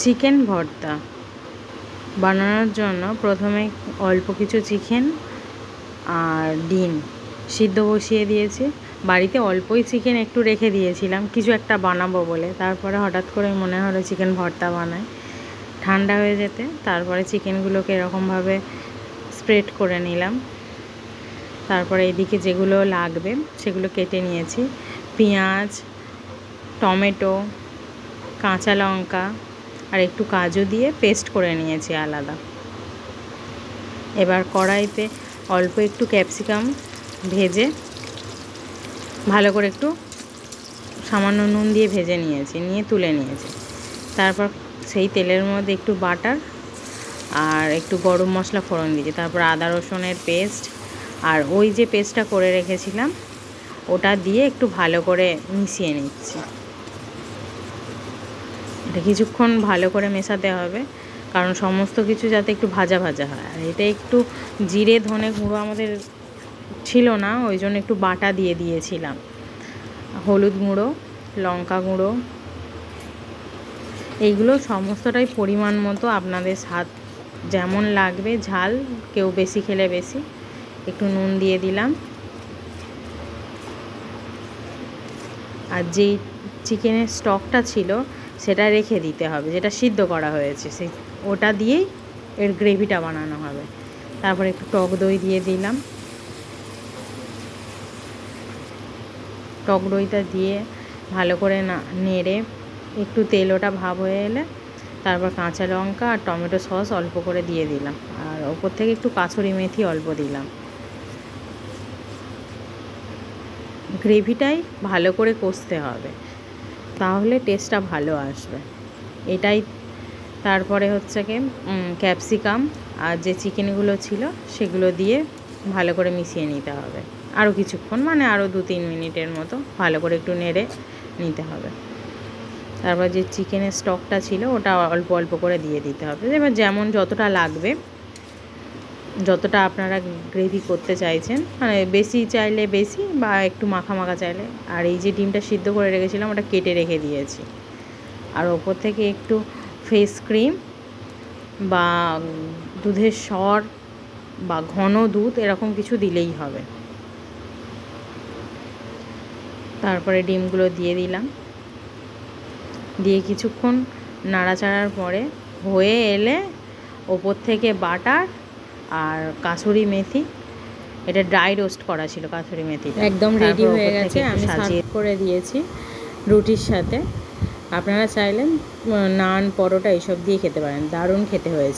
Chicken ভর্তা। বানানোর জন্য প্রথমে অল্প কিছু চিকেন আর ডিম সিদ্ধ বসিয়ে দিয়েছি। বাড়িতে অল্পই চিকেন একটু রেখে দিয়েছিলাম, কিছু একটা বানাবো বলে। তারপরে হঠাৎ করে মনে হলো চিকেন ভর্তা বানায় ঠান্ডা হয়ে যেতে তারপরে চিকেনগুলোকে এরকমভাবে স্প্রেড করে নিলাম। তারপরে এদিকে যেগুলো লাগবে সেগুলো কেটে নিয়েছি। পেঁয়াজ, টমেটো, কাঁচা লঙ্কা আর একটু কাজু দিয়ে পেস্ট করে নিয়েছি আলাদা। এবার কড়াইতে অল্প একটু ক্যাপসিকাম ভেজে ভালো করে একটু সামান্য নুন দিয়ে ভেজে নিয়েছি, নিয়ে তুলে নিয়েছি। তারপর সেই তেলের মধ্যে একটু বাটার আর একটু গরম মশলা ফোড়ন দিয়েছি। তারপর আদা রসুনের পেস্ট আর ওই যে পেস্টটা করে রেখেছিলাম, ওটা দিয়ে একটু ভালো করে মিশিয়ে নিচ্ছি। এটা কিছুক্ষণ ভালো করে মেশাতে হবে, কারণ সমস্ত কিছু যাতে একটু ভাজা ভাজা হয়। আর এটা একটু জিরে, ধনে গুঁড়ো আমাদের ছিল না, ওই জন্য একটু বাটা দিয়ে দিয়েছিলাম। হলুদ গুঁড়ো, লঙ্কা গুঁড়ো, এইগুলো সমস্তটাই পরিমাণ মতো আপনাদের স্বাদ যেমন লাগবে, ঝাল কেউ বেশি খেলে বেশি। একটু নুন দিয়ে দিলাম। আর যেই চিকেনের স্টকটা ছিল সেটা রেখে দিতে হবে, যেটা সিদ্ধ করা হয়েছে, সেই ওটা দিয়েই এর গ্রেভিটা বানানো হবে। তারপর একটু টক দই দিয়ে দিলাম। টক দইটা দিয়ে ভালো করে না, নেড়ে একটু তেল ওটা ভাব হয়ে এলে তারপর কাঁচা লঙ্কা আর টমেটো সস অল্প করে দিয়ে দিলাম। আর ওপর থেকে একটু কাঁচুরি মেথি অল্প দিলাম। গ্রেভিটাই ভালো করে কষতে হবে। তাহলে টেস্টটা ভালো আসবে। এটাই তারপরে হচ্ছে কি ক্যাপসিকাম আর যে চিকেনগুলো ছিল সেগুলো দিয়ে ভালো করে মিশিয়ে নিতে হবে। আরও কিছুক্ষণ মানে আরও দু তিন মিনিটের মতো ভালো করে একটু নেড়ে নিতে হবে। তারপর যে চিকেনের স্টকটা ছিল ওটা অল্প অল্প করে দিয়ে দিতে হবে। এবার যেমন যতটা লাগবে যতটা আপনারা গ্রেভি করতে চাইছেন মানে বেশি চাইলে বেশি বা একটু মাখা মাখা চাইলে। আর এই যে ডিমটা সিদ্ধ করে রেখেছিলাম, ওটা কেটে রেখে দিয়েছি। আর ওপর থেকে একটু ফেস ক্রিম বা দুধের সর বা ঘন দুধ, এরকম কিছু দিলেই হবে। তারপরে ডিমগুলো দিয়ে দিলাম। দিয়ে কিছুক্ষণ নাড়াচাড়ার পরে হয়ে এলে ওপর থেকে বাটার আর কাসুরি মেথি এটা ড্রাই রোস্ট করা ছিল কাঁচুরি মেথি একদম রেডি হয়ে গেছে আমি সাজিয়ে করে দিয়েছি রুটির সাথে। আপনারা চাইলেন নান পরোটা এইসব দিয়ে খেতে পারেন দারুণ খেতে হয়েছে।